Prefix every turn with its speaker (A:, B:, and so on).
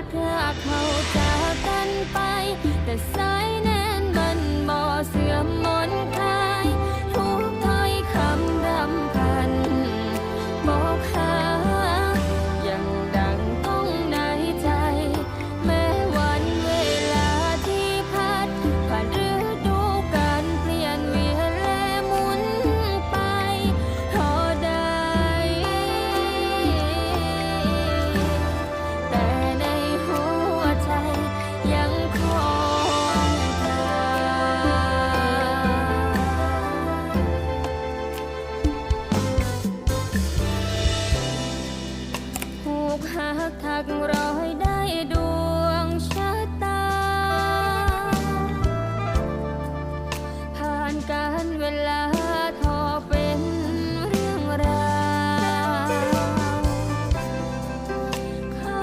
A: ดพลาดเข้าใจ กหักทักไร